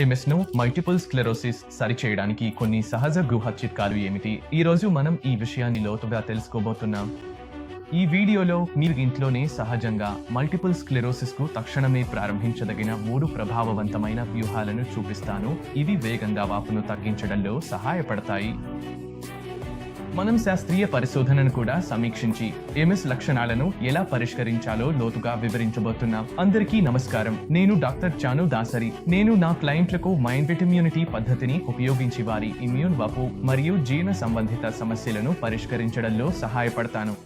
ఎంఎస్ను multiple sclerosis సరిచేయడానికి కొన్ని సహజ గృహ చిట్కాలు ఏమిటి? ఈ రోజు మనం ఈ విషయాన్ని లోతుగా తెలుసుకోబోతున్నాం. ఈ వీడియోలో మీరు ఇంట్లోనే సహజంగా మల్టిపుల్ స్క్లెరోసిస్కు తక్షణమే ప్రారంభించదగిన మూడు ప్రభావవంతమైన వ్యూహాలను చూపిస్తాను. ఇవి వేగంగా వాపును తగ్గించడంలో సహాయపడతాయి. మనం శాస్త్రీయ పరిశోధనను కూడా సమీక్షించి ఎంఎస్ లక్షణాలను ఎలా పరిష్కరించాలో లోతుగా వివరించబోతున్నాం. అందరికీ నమస్కారం. నేను డాక్టర్ చాను దాసరి. నేను నా క్లయింట్లకు మైండ్ విట్ ఇమ్యూనిటీ పద్ధతిని ఉపయోగించి వారి ఇమ్యూన్ వపు మరియు జీర్ణ సంబంధిత సమస్యలను పరిష్కరించడంలో సహాయపడతాను.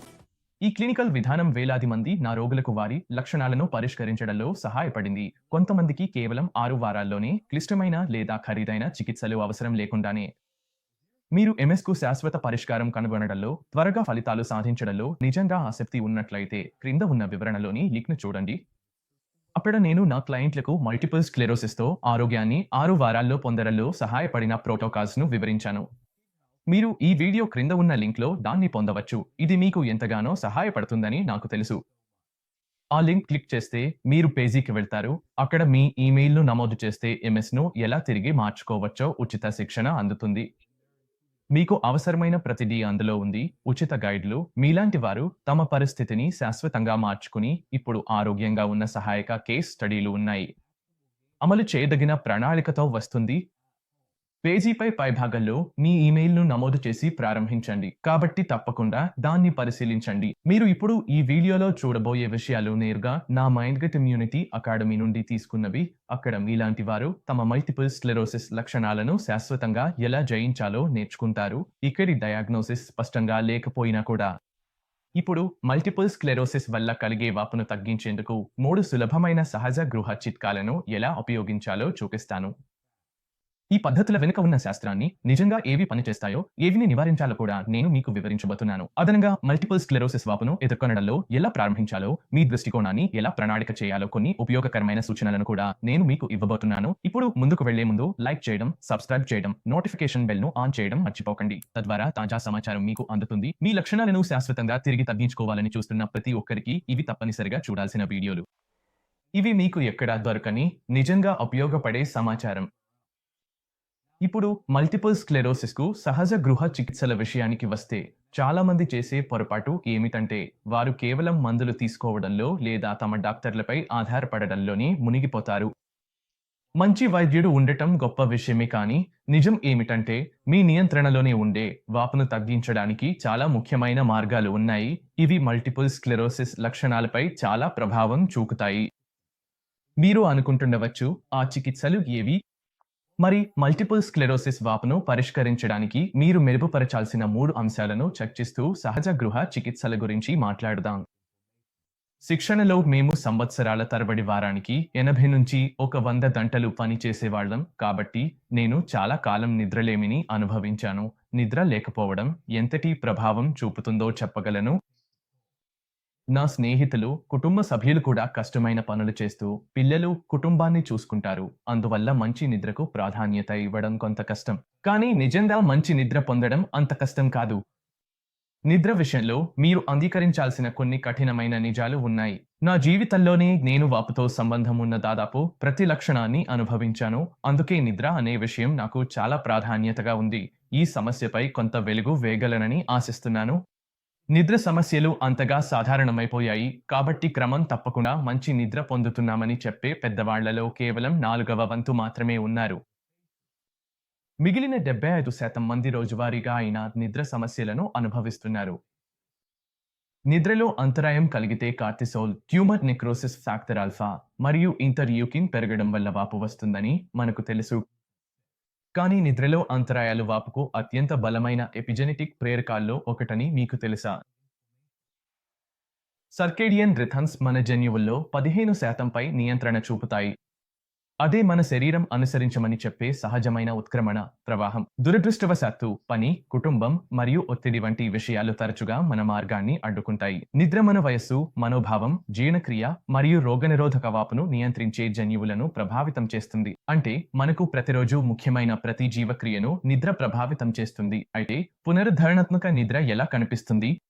ఈ క్లినికల్ విధానం వేలాది మంది నా రోగులకు వారి లక్షణాలను పరిష్కరించడంలో సహాయపడింది. కొంతమందికి కేవలం ఆరు వారాల్లోనే క్లిష్టమైన లేదా ఖరీదైన చికిత్సలు అవసరం లేకుండానే మీరు ఎంఎస్కు శాశ్వత పరిష్కారం కనుగొనడంలో త్వరగా ఫలితాలు సాధించడంలో నిజంగా ఆసక్తి ఉన్నట్లయితే క్రింద ఉన్న వివరణలోని లింక్ను చూడండి. అక్కడ నేను నా క్లయింట్లకు మల్టిపుల్ స్క్లెరోసిస్తో ఆరోగ్యాన్ని ఆరు వారాల్లో పొందడంలో సహాయపడిన ప్రోటోకాల్స్ను వివరించాను. మీరు ఈ వీడియో క్రింద ఉన్న లింక్లో దాన్ని పొందవచ్చు. ఇది మీకు ఎంతగానో సహాయపడుతుందని నాకు తెలుసు. ఆ లింక్ క్లిక్ చేస్తే మీరు పేజీకి వెళ్తారు. అక్కడ మీ ఈమెయిల్ను నమోదు చేస్తే ఎంఎస్ను ఎలా తిరిగి మార్చుకోవచ్చో ఉచిత శిక్షణ అందుతుంది. మీకు అవసరమైన ప్రతిదీ అందులో ఉంది. ఉచిత గైడ్లు. మీలాంటి వారు తమ పరిస్థితిని శాశ్వతంగా మార్చుకుని ఇప్పుడు ఆరోగ్యంగా ఉన్న సహాయక కేస్ స్టడీలు ఉన్నాయి. అమలు చేయదగిన ప్రణాళికతో వస్తుంది. పేజీపై పైభాగంలో మీ ఇమెయిల్ను నమోదు చేసి ప్రారంభించండి. కాబట్టి తప్పకుండా దాన్ని పరిశీలించండి. మీరు ఇప్పుడు ఈ వీడియోలో చూడబోయే విషయాలు నేరుగా నా మైండ్ గట్ ఇమ్యూనిటీ అకాడమీ నుండి తీసుకున్నవి. అక్కడ మీలాంటి వారు తమ మల్టిపుల్ స్లెరోసిస్ లక్షణాలను శాశ్వతంగా ఎలా జయించాలో నేర్చుకుంటారు. ఇక్కడి డయాగ్నోసిస్ స్పష్టంగా లేకపోయినా కూడా ఇప్పుడు మల్టిపుల్ స్క్లెరోసిస్ వల్ల కలిగే వాపును తగ్గించేందుకు మూడు సులభమైన సహజ గృహ చిట్కాలను ఎలా ఉపయోగించాలో చూపిస్తాను. ఈ పద్ధతుల వెనుక ఉన్న శాస్త్రాన్ని నిజంగా ఏవి పనిచేస్తాయో ఏవిని నివారించాలో కూడా నేను మీకు వివరించబోతున్నాను. అదనంగా మల్టిపుల్ స్క్లెరోసిస్ వాపును ఎదుర్కొనడంలో ఎలా ప్రారంభించాలో మీ దృష్టికోణాన్ని ఎలా ప్రణాళిక చేయాలో కొన్ని ఉపయోగకరమైన సూచనలను కూడా నేను మీకు ఇవ్వబోతున్నాను. ఇప్పుడు ముందుకు వెళ్ళే ముందు లైక్ చేయడం సబ్స్క్రైబ్ చేయడం నోటిఫికేషన్ బెల్ను ఆన్ చేయడం మర్చిపోకండి. తద్వారా తాజా సమాచారం మీకు అందుతుంది. మీ లక్షణాలను శాశ్వతంగా తిరిగి తగ్గించుకోవాలని చూస్తున్న ప్రతి ఒక్కరికి ఇవి తప్పనిసరిగా చూడాల్సిన వీడియోలు. ఇవి మీకు ఎక్కడా దొరకని నిజంగా ఉపయోగపడే సమాచారం. ఇప్పుడు మల్టిపుల్ స్క్లెరోసిస్కు సహజ గృహ చికిత్సల విషయానికి వస్తే చాలా మంది చేసే పొరపాటు ఏమిటంటే వారు కేవలం మందులు తీసుకోవడంలో లేదా తమ డాక్టర్లపై ఆధారపడడంలోనే మునిగిపోతారు. మంచి వైద్యుడు ఉండటం గొప్ప విషయమే కానీ నిజం ఏమిటంటే మీ నియంత్రణలోనే ఉండే వాపును తగ్గించడానికి చాలా ముఖ్యమైన మార్గాలు ఉన్నాయి. ఇవి మల్టిపుల్ స్క్లెరోసిస్ లక్షణాలపై చాలా ప్రభావం చూపుతాయి. మీరు అనుకుంటుండవచ్చు ఆ చికిత్సలు ఏవి? మరి మల్టిపుల్ స్క్లెరోసిస్ వాపును పరిష్కరించడానికి మీరు మెరుగుపరచాల్సిన మూడు అంశాలను చర్చిస్తూ సహజ గృహ చికిత్సల గురించి మాట్లాడుదాం. శిక్షణలో మేము సంవత్సరాల తరబడి వారానికి ఎనభై నుంచి ఒక వంద గంటలు పని చేసేవాళ్ళం. కాబట్టి నేను చాలా కాలం నిద్రలేమిని అనుభవించాను. నిద్ర లేకపోవడం ఎంతటి ప్రభావం చూపుతుందో చెప్పగలను. నా స్నేహితులు కుటుంబ సభ్యులు కూడా కష్టమైన పనులు చేస్తూ పిల్లలు కుటుంబాన్ని చూసుకుంటారు. అందువల్ల మంచి నిద్రకు ప్రాధాన్యత ఇవ్వడం కొంత కష్టం. కానీ నిజంగా మంచి నిద్ర పొందడం అంత కష్టం కాదు. నిద్ర విషయంలో మీరు అంగీకరించాల్సిన కొన్ని కఠినమైన నిజాలు ఉన్నాయి. నా జీవితంలోనే నేను వాపుతో సంబంధం ఉన్న దాదాపు ప్రతి లక్షణాన్ని అనుభవించాను. అందుకే నిద్ర అనే విషయం నాకు చాలా ప్రాధాన్యతగా ఉంది. ఈ సమస్యపై కొంత వెలుగు వేయగలనని ఆశిస్తున్నాను. నిద్ర సమస్యలు అంతగా సాధారణమైపోయాయి. కాబట్టి క్రమం తప్పకుండా మంచి నిద్ర పొందుతున్నామని చెప్పే పెద్దవాళ్ళలో కేవలం నాలుగవ వంతు మాత్రమే ఉన్నారు. మిగిలిన డెబ్బై ఐదు శాతం మంది రోజువారీగా అయిన నిద్ర సమస్యలను అనుభవిస్తున్నారు. నిద్రలో అంతరాయం కలిగితే cortisol tumour necrosis factor alpha మరియు ఇంటర్యూకిన్ పెరగడం వల్ల వాపు వస్తుందని మనకు తెలుసు. కానీ నిద్రలో అంతరాయాలు వాపుకు అత్యంత బలమైన ఎపిజెనెటిక్ ప్రేరకాల్లో ఒకటని మీకు తెలుసా? సర్కేడియన్ రిథన్స్ మన జన్యువుల్లో పదిహేను శాతంపై నియంత్రణ చూపుతాయి. అదే మన శరీరం అనుసరించమని చెప్పే సహజమైన ఉత్క్రమణ ప్రవాహం. దురదృష్టవశాత్తు పని కుటుంబం మరియు ఒత్తిడి వంటి విషయాలు తరచుగా మన మార్గాన్ని అడ్డుకుంటాయి. నిద్ర మన వయస్సు మనోభావం జీర్ణక్రియ మరియు రోగనిరోధక వాపును నియంత్రించే జన్యువులను ప్రభావితం చేస్తుంది. అంటే మనకు ప్రతిరోజు ముఖ్యమైన ప్రతి జీవక్రియను నిద్ర ప్రభావితం చేస్తుంది. అయితే పునరుద్ధరణాత్మక నిద్ర ఎలా కనిపిస్తుంది?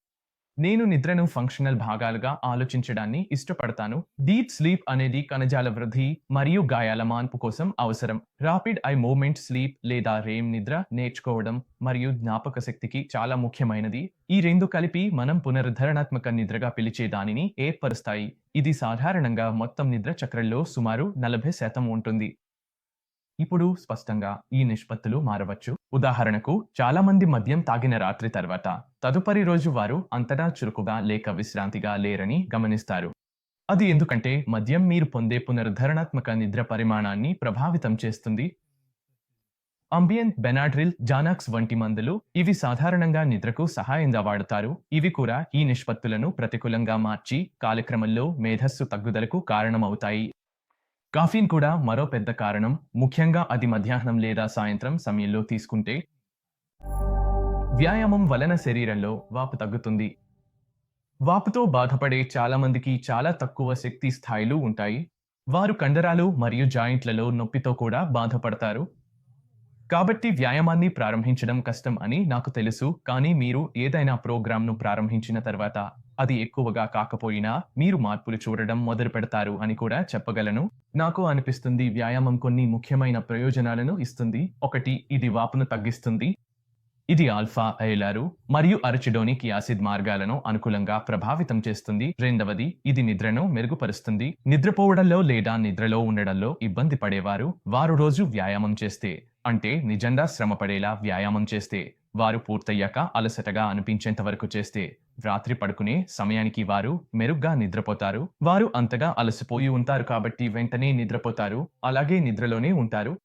నేను నిద్రను ఫంక్షనల్ భాగాలుగా ఆలోచించడాన్ని ఇష్టపడతాను. డీప్ స్లీప్ అనేది కణజాల వృద్ధి మరియు గాయాల మాన్పు కోసం అవసరం. రాపిడ్ ఐ మూమెంట్ స్లీప్ లేదా రేమ్ నిద్ర నేర్చుకోవడం మరియు జ్ఞాపక శక్తికి చాలా ముఖ్యమైనది. ఈ రెండు కలిపి మనం పునరుద్ధరణాత్మక నిద్రగా పిలిచే దానిని ఏర్పరుస్తాయి. ఇది సాధారణంగా మొత్తం నిద్ర చక్రంలో సుమారు నలభై శాతం ఉంటుంది. ఇప్పుడు స్పష్టంగా ఈ నిష్పత్తులు మారవచ్చు. ఉదాహరణకు చాలా మంది మద్యం తాగిన రాత్రి తర్వాత తదుపరి రోజు వారు అంతటా చురుకుగా లేక విశ్రాంతిగా లేరని గమనిస్తారు. అది ఎందుకంటే మద్యం మీరు పొందే పునరుద్ధరణాత్మక నిద్ర పరిమాణాన్ని ప్రభావితం చేస్తుంది. అంబియన్ బెనాడ్రిల్ జానాక్స్ వంటి మందులు ఇవి సాధారణంగా నిద్రకు సహాయంగా వాడతారు. ఇవి కూడా ఈ నిష్పత్తులను ప్రతికూలంగా మార్చి కాలక్రమంలో మేధస్సు తగ్గుదలకు కారణమవుతాయి. కాఫీన్ కూడా మరో పెద్ద కారణం. ముఖ్యంగా అది మధ్యాహ్నం లేదా సాయంత్రం సమయంలో తీసుకుంటే వ్యాయామం వలన శరీరంలో వాపు తగ్గుతుంది. వాపుతో బాధపడే చాలామందికి చాలా తక్కువ శక్తి స్థాయిలు ఉంటాయి. వారు కండరాలు మరియు జాయింట్లలో నొప్పితో కూడా బాధపడతారు. కాబట్టి వ్యాయామాన్ని ప్రారంభించడం కష్టం అని నాకు తెలుసు. కానీ మీరు ఏదైనా ప్రోగ్రామ్ను ప్రారంభించిన తర్వాత అది ఎక్కువగా కాకపోయినా మీరు మార్పులు చూడడం మొదలు పెడతారు అని కూడా చెప్పగలను. నాకు అనిపిస్తుంది వ్యాయామం కొన్ని ముఖ్యమైన ప్రయోజనాలను ఇస్తుంది. ఒకటి ఇది వాపును తగ్గిస్తుంది. ఇది ఆల్ఫా ఐలారు మరియు అరచిడోనిక్ యాసిడ్ మార్గాలను అనుకూలంగా ప్రభావితం చేస్తుంది. రెండవది ఇది నిద్రను మెరుగుపరుస్తుంది. నిద్రపోవడంలో లేదా నిద్రలో ఉండడంలో ఇబ్బంది పడేవారు వారు రోజు వ్యాయామం చేస్తే అంటే నిజంగా శ్రమ పడేలా వ్యాయామం చేస్తే వారు పూర్తయ్యాక అలసటగా అనిపించేంత వరకు చేస్తే రాత్రి పడుకునే సమయానికి వారు మెరుగ్గా నిద్రపోతారు. వారు అంతగా అలసిపోయి ఉంటారు కాబట్టి వెంటనే నిద్రపోతారు. అలాగే నిద్రలోనే ఉంటారు.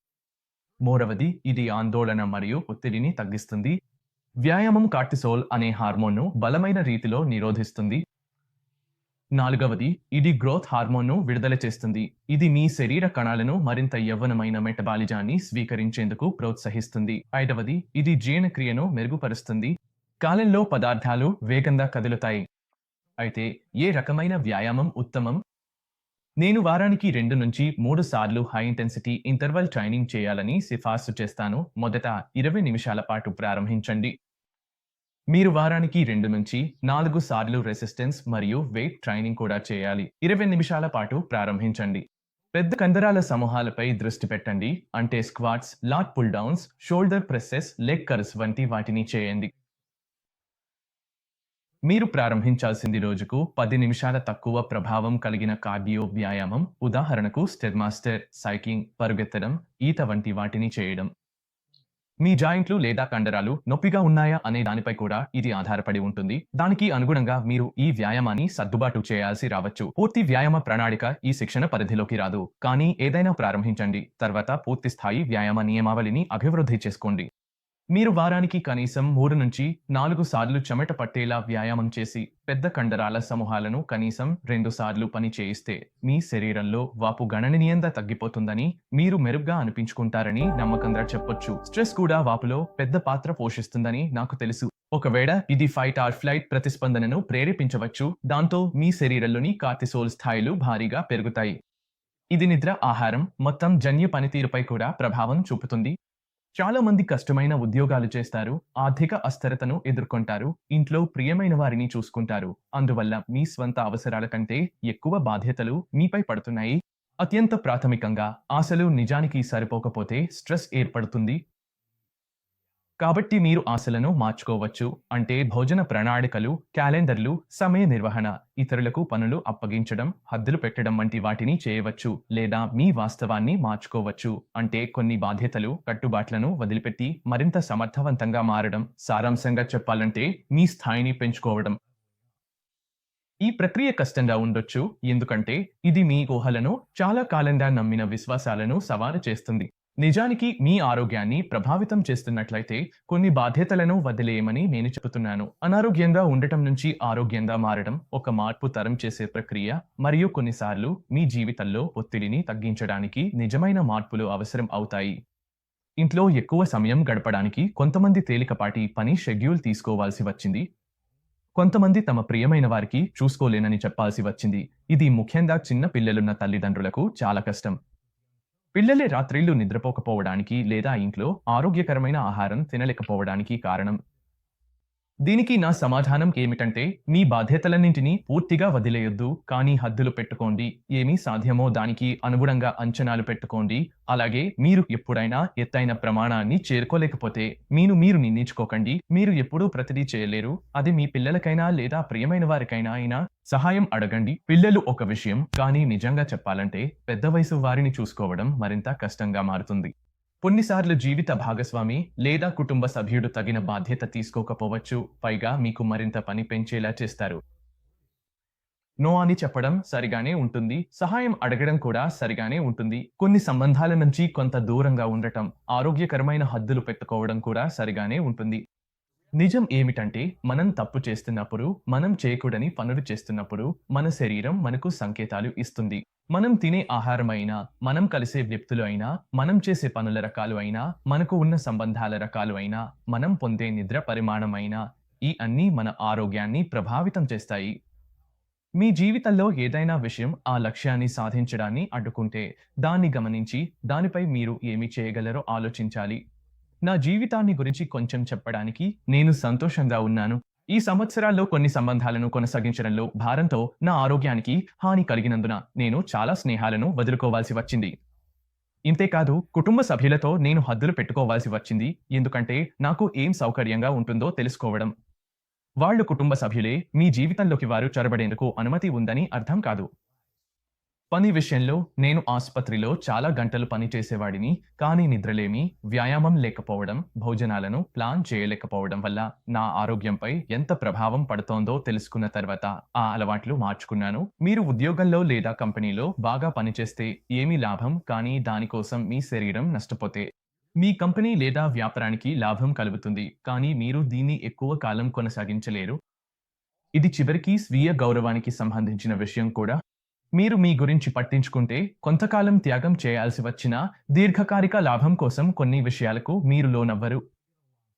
మూడవది ఇది ఆందోళన మరియు ఒత్తిడిని తగ్గిస్తుంది. వ్యాయామం కార్టిసోల్ అనే హార్మోన్ను బలమైన రీతిలో నిరోధిస్తుంది. నాలుగవది ఇది గ్రోత్ హార్మోన్ను విడుదల చేస్తుంది. ఇది మీ శరీర కణాలను మరింత యవ్వనమైన మెటబాలిజాన్ని స్వీకరించేందుకు ప్రోత్సహిస్తుంది. ఐదవది ఇది జీర్ణక్రియను మెరుగుపరుస్తుంది. కాలంలో పదార్థాలు వేగంగా కదులుతాయి. అయితే ఏ రకమైన వ్యాయామం ఉత్తమం? నేను వారానికి రెండు నుంచి మూడు సార్లు హై ఇంటెన్సిటీ ఇంటర్వల్ ట్రైనింగ్ చేయాలని సిఫార్సు చేస్తాను. మొదట ఇరవై నిమిషాల పాటు ప్రారంభించండి. మీరు వారానికి రెండు నుంచి నాలుగు సార్లు రెసిస్టెన్స్ మరియు వెయిట్ ట్రైనింగ్ కూడా చేయాలి. ఇరవై నిమిషాల పాటు ప్రారంభించండి. పెద్ద కందరాల సమూహాలపై దృష్టి పెట్టండి. అంటే squats lat pull downs shoulder presses leg curls వంటి వాటిని చేయండి. మీరు ప్రారంభించాల్సింది రోజుకు పది నిమిషాల తక్కువ ప్రభావం కలిగిన కార్డియో వ్యాయామం ఉదాహరణకు స్టెర్మాస్టర్ సైక్లింగ్ పరుగెత్తడం ఈత వంటి వాటిని చేయడం. మీ జాయింట్లు లేదా కండరాలు నొప్పిగా ఉన్నాయా అనే దానిపై కూడా ఇది ఆధారపడి ఉంటుంది. దానికి అనుగుణంగా మీరు ఈ వ్యాయామాన్ని సర్దుబాటు చేయాల్సి రావచ్చు. పూర్తి వ్యాయామ ప్రణాళిక ఈ శిక్షణ పరిధిలోకి రాదు. కానీ ఏదైనా ప్రారంభించండి. తర్వాత పూర్తి స్థాయి వ్యాయామ నియమావళిని అభివృద్ధి చేసుకోండి. మీరు వారానికి కనీసం మూడు నుంచి నాలుగు సార్లు చెమట పట్టేలా వ్యాయామం చేసి పెద్ద కండరాల సమూహాలను కనీసం రెండు సార్లు పని చేయిస్తే మీ శరీరంలో వాపు గణనీయంగా తగ్గిపోతుందని మీరు మెరుగ్గా అనిపించుకుంటారని నమ్మకంగా చెప్పొచ్చు. స్ట్రెస్ కూడా వాపులో పెద్ద పాత్ర పోషిస్తుందని నాకు తెలుసు. ఒకవేళ ఇది ఫైట్ ఆర్ ఫ్లైట్ ప్రతిస్పందనను ప్రేరేపించవచ్చు. దాంతో మీ శరీరంలోని కార్టిసోల్ స్థాయిలు భారీగా పెరుగుతాయి. ఇది నిద్ర ఆహారం మొత్తం జన్యు పనితీరుపై కూడా ప్రభావం చూపుతుంది. చాలా మంది కష్టమైన ఉద్యోగాలు చేస్తారు ఆర్థిక అస్థిరతను ఎదుర్కొంటారు ఇంట్లో ప్రియమైన వారిని చూసుకుంటారు. అందువల్ల మీ స్వంత అవసరాల కంటే ఎక్కువ బాధ్యతలు మీపై పడుతున్నాయి. అత్యంత ప్రాథమికంగా ఆశలు నిజానికి సరిపోకపోతే స్ట్రెస్ ఏర్పడుతుంది. కాబట్టి మీరు ఆశలను మార్చుకోవచ్చు. అంటే భోజన ప్రణాళికలు క్యాలెండర్లు సమయ నిర్వహణ ఇతరులకు పనులు అప్పగించడం హద్దులు పెట్టడం వంటి వాటిని చేయవచ్చు లేదా మీ వాస్తవాన్ని మార్చుకోవచ్చు. అంటే కొన్ని బాధ్యతలు కట్టుబాట్లను వదిలిపెట్టి మరింత సమర్థవంతంగా మారడం సారాంశంగా చెప్పాలంటే మీ స్థాయిని పెంచుకోవడం. ఈ ప్రక్రియ కష్టంగా ఉండొచ్చు. ఎందుకంటే ఇది మీ ఊహలను చాలా కాలంగా నమ్మిన విశ్వాసాలను సవాలు చేస్తుంది. నిజానికి మీ ఆరోగ్యాన్ని ప్రభావితం చేస్తున్నట్లయితే కొన్ని బాధ్యతలను వదిలేయమని నేను చెబుతున్నాను. అనారోగ్యంగా ఉండటం నుంచి ఆరోగ్యంగా మారడం ఒక మార్పు తరం చేసే ప్రక్రియ మరియు కొన్నిసార్లు మీ జీవితంలో ఒత్తిడిని తగ్గించడానికి నిజమైన మార్పులు అవసరం అవుతాయి. ఇంట్లో ఎక్కువ సమయం గడపడానికి కొంతమంది తేలికపాటి పని షెడ్యూల్ తీసుకోవాల్సి వచ్చింది. కొంతమంది తమ ప్రియమైన వారికి చూసుకోలేనని చెప్పాల్సి వచ్చింది. ఇది ముఖ్యంగా చిన్న పిల్లలున్న తల్లిదండ్రులకు చాలా కష్టం. పిల్లలే రాత్రిళ్ళు నిద్రపోకపోవడానికి లేదా ఇంట్లో ఆరోగ్యకరమైన ఆహారం తినలేకపోవడానికి కారణం దీనికి నా సమాధానం ఏమిటంటే మీ బాధ్యతలన్నింటినీ పూర్తిగా వదిలేయొద్దు కానీ హద్దులు పెట్టుకోండి. ఏమీ సాధ్యమో దానికి అనుగుణంగా అంచనాలు పెట్టుకోండి. అలాగే మీరు ఎప్పుడైనా ఎత్తైన ప్రమాణాన్ని చేరుకోలేకపోతే మీరు మీరు నిందించుకోకండి మీరు ఎప్పుడూ ప్రతిదీ చేయలేరు. అది మీ పిల్లలకైనా లేదా ప్రియమైన వారికైనా అయినా సహాయం అడగండి. పిల్లలు ఒక విషయం కానీ నిజంగా చెప్పాలంటే పెద్ద వయసు వారిని చూసుకోవడం మరింత కష్టంగా మారుతుంది. కొన్నిసార్లు జీవిత భాగస్వామి లేదా కుటుంబ సభ్యుడు తగిన బాధ్యత తీసుకోకపోవచ్చు. పైగా మీకు మరింత పని పెంచేలా చేస్తారు. నో అని చెప్పడం సరిగానే ఉంటుంది. సహాయం అడగడం కూడా సరిగానే ఉంటుంది. కొన్ని సంబంధాల నుంచి కొంత దూరంగా ఉండటం ఆరోగ్యకరమైన హద్దులు పెట్టుకోవడం కూడా సరిగానే ఉంటుంది. నిజం ఏమిటంటే మనం తప్పు చేస్తున్నప్పుడు మనం చేయకూడని పనులు చేస్తున్నప్పుడు మన శరీరం మనకు సంకేతాలు ఇస్తుంది. మనం తినే ఆహారం అయినా మనం కలిసే వ్యక్తులు అయినా మనం చేసే పనుల రకాలు అయినా మనకు ఉన్న సంబంధాల రకాలు అయినా మనం పొందే నిద్ర పరిమాణం అయినా ఈ అన్నీ మన ఆరోగ్యాన్ని ప్రభావితం చేస్తాయి. మీ జీవితంలో ఏదైనా విషయం ఆ లక్ష్యాన్ని సాధించడాన్ని అడ్డుకుంటే దాన్ని గమనించి దానిపై మీరు ఏమి చేయగలరో ఆలోచించాలి. నా జీవితాన్ని గురించి కొంచెం చెప్పడానికి నేను సంతోషంగా ఉన్నాను. ఈ సంవత్సరాల్లో కొన్ని సంబంధాలను కొనసాగించడంలో భారంతో నా ఆరోగ్యానికి హాని కలిగినందున నేను చాలా స్నేహాలను వదులుకోవాల్సి వచ్చింది. ఇంతేకాదు కుటుంబ సభ్యులతో నేను హద్దులు పెట్టుకోవాల్సి వచ్చింది. ఎందుకంటే నాకు ఏం సౌకర్యంగా ఉంటుందో తెలుసుకోవడం. వాళ్ళు కుటుంబ సభ్యులే మీ జీవితంలోకి వారు చొరబడేందుకు అనుమతి ఉందని అర్థం కాదు. పని విషయంలో నేను ఆసుపత్రిలో చాలా గంటలు పని చేసేవాడిని కానీ నిద్రలేమి వ్యాయామం లేకపోవడం భోజనాలను ప్లాన్ చేయలేకపోవడం వల్ల నా ఆరోగ్యంపై ఎంత ప్రభావం పడుతోందో తెలుసుకున్న తర్వాత ఆ అలవాట్లు మార్చుకున్నాను. మీరు ఉద్యోగంలో లేదా కంపెనీలో బాగా పనిచేస్తే ఏమీ లాభం? కానీ దానికోసం మీ శరీరం నష్టపోతే? మీ కంపెనీ లేదా వ్యాపారానికి లాభం కలుగుతుంది కానీ మీరు దీన్ని ఎక్కువ కాలం కొనసాగించలేరు? ఇది చివరికి స్వీయ గౌరవానికి సంబంధించిన విషయం కూడా. మీరు మీ గురించి పట్టించుకుంటే కొంతకాలం త్యాగం చేయాల్సి వచ్చినా దీర్ఘకాలిక లాభం కోసం కొన్ని విషయాలకు మీరు లోనవ్వరు.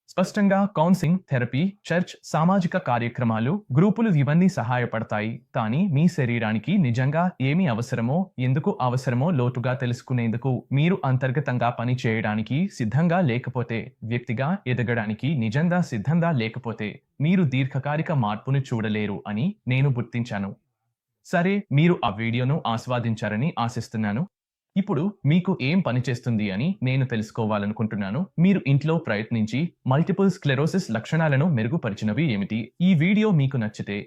స్పష్టంగా కౌన్సిలింగ్ థెరపీ చర్చ్ సామాజిక కార్యక్రమాలు గ్రూపులు ఇవన్నీ సహాయపడతాయి. కానీ మీ శరీరానికి నిజంగా ఏమి అవసరమో ఎందుకు అవసరమో లోతుగా తెలుసుకునేందుకు మీరు అంతర్గతంగా పని చేయడానికి సిద్ధంగా లేకపోతే వ్యక్తిగా ఎదగడానికి నిజంగా సిద్ధంగా లేకపోతే మీరు దీర్ఘకాలిక మార్పును చూడలేరు అని నేను గుర్తించాను. సరే మీరు ఆ వీడియోను ఆస్వాదించారని ఆశిస్తున్నాను. ఇప్పుడు మీకు ఏం పనిచేస్తుంది అని నేను తెలుసుకోవాలనుకుంటున్నాను. మీరు ఇంట్లో ప్రయత్నించి మల్టిపుల్ స్క్లెరోసిస్ లక్షణాలను మెరుగుపరిచినవి ఏమిటి? ఈ వీడియో మీకు నచ్చితే